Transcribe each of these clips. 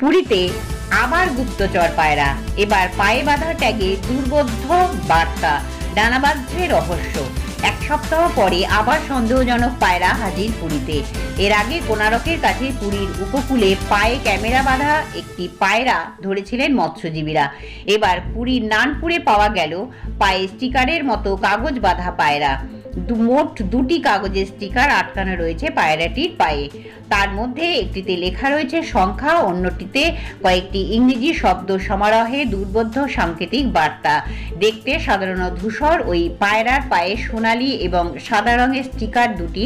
পুরীতে আবার গুপ্তচর পায়রা। এবার পায়ে বাঁধা ট্যাগে দুর্বোধ্য বার্তা, ডানাবাধ্যে রহস্য। এক সপ্তাহ পরে আবার সন্দেহজনক পায়রা হাজির পুরীতে। এর আগে কোনারকের কাছে পুরীর উপকূলে পায়ে ক্যামেরা বাঁধা একটি পায়রা ধরেছিলেন মৎস্যজীবীরা। এবার পুরীর নানপুরে পাওয়া গেল পায়ে স্টিকারের মতো কাগজ বাঁধা পায়রা। মোট দুটি কাগজের স্টিকার আটকানো রয়েছে পায়রাটির পায়ে। তার মধ্যে একটিতে লেখা রয়েছে সংখ্যা, অন্যটিতে কয়েকটি ইংরেজি শব্দ সমারোহে দুর্বোধ্য সাংকেতিক বার্তা। দেখতে সাধারণ ধূসর, ওই পায়রার পায়ে সোনালি এবং সাদা রঙের স্টিকার দুটি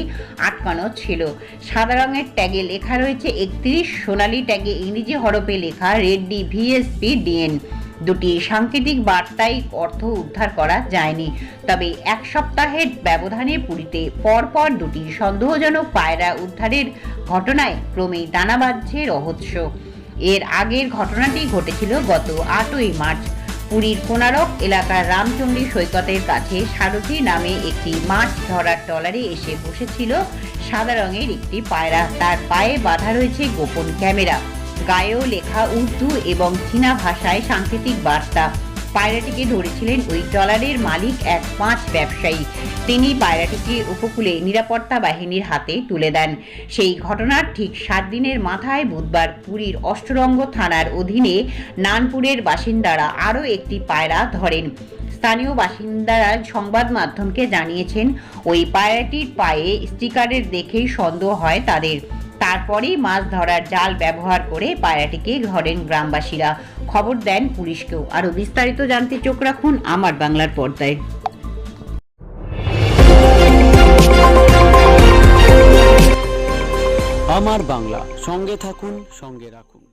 আটকানো ছিল। সাদা রঙের ট্যাগে লেখা রয়েছে একত্রিশ, সোনালি ট্যাগে ইংরেজি হরফে লেখা রেড্ডি ভিএসপি ডিএন। দুটি সাংকেতিক বার্তায় অর্থ উদ্ধার করা যায়নি। তবে এক সপ্তাহের ব্যবধানে পুরীতে পরপর দুটি সন্দেহজনক পায়রা উদ্ধারের ঘটনায় ক্রমেই দানা বাঁধছে রহস্য। এর আগের ঘটনাটি ঘটেছিল গত আটই মার্চ। পুরীর কোনারক এলাকার রামচন্ডী সৈকতের কাছে সারথী নামে একটি মাছ ধরার ট্রলারে এসে বসেছিল সাদা রঙের একটি পায়রা। তার পায়ে বাঁধা রয়েছে গোপন ক্যামেরা। গায়েও লেখা উর্দু এবং চীনা ভাষায় সাংকেতিক বার্তা। পায়রাটিকে ধরেছিলেন ওই ট্রলারের মালিক এক পাঁচ ব্যবসায়ী। তিনি পায়রাটিকে উপকূলে নিরাপত্তা বাহিনীর হাতে তুলে দেন। সেই ঘটনার ঠিক সাত দিনের মাথায় বুধবার পুরীর অষ্টরঙ্গ থানার অধীনে নানপুরের বাসিন্দারা আরও একটি পায়রা ধরেন। স্থানীয় বাসিন্দারা সংবাদ মাধ্যমকে জানিয়েছেন, ওই পায়রাটির পায়ে স্টিকারের দেখেই সন্দেহ হয় তাদের। তারপরেই মাছ ধরার জাল ব্যবহার করে পায়রাটিকে ধরেন গ্রামবাসীরা খবর দেন পুলিশকেও। আরও বিস্তারিত জানতে চোখ রাখুন আমার বাংলার পর্দায়। আমার বাংলা, সঙ্গে থাকুন, সঙ্গে রাখুন।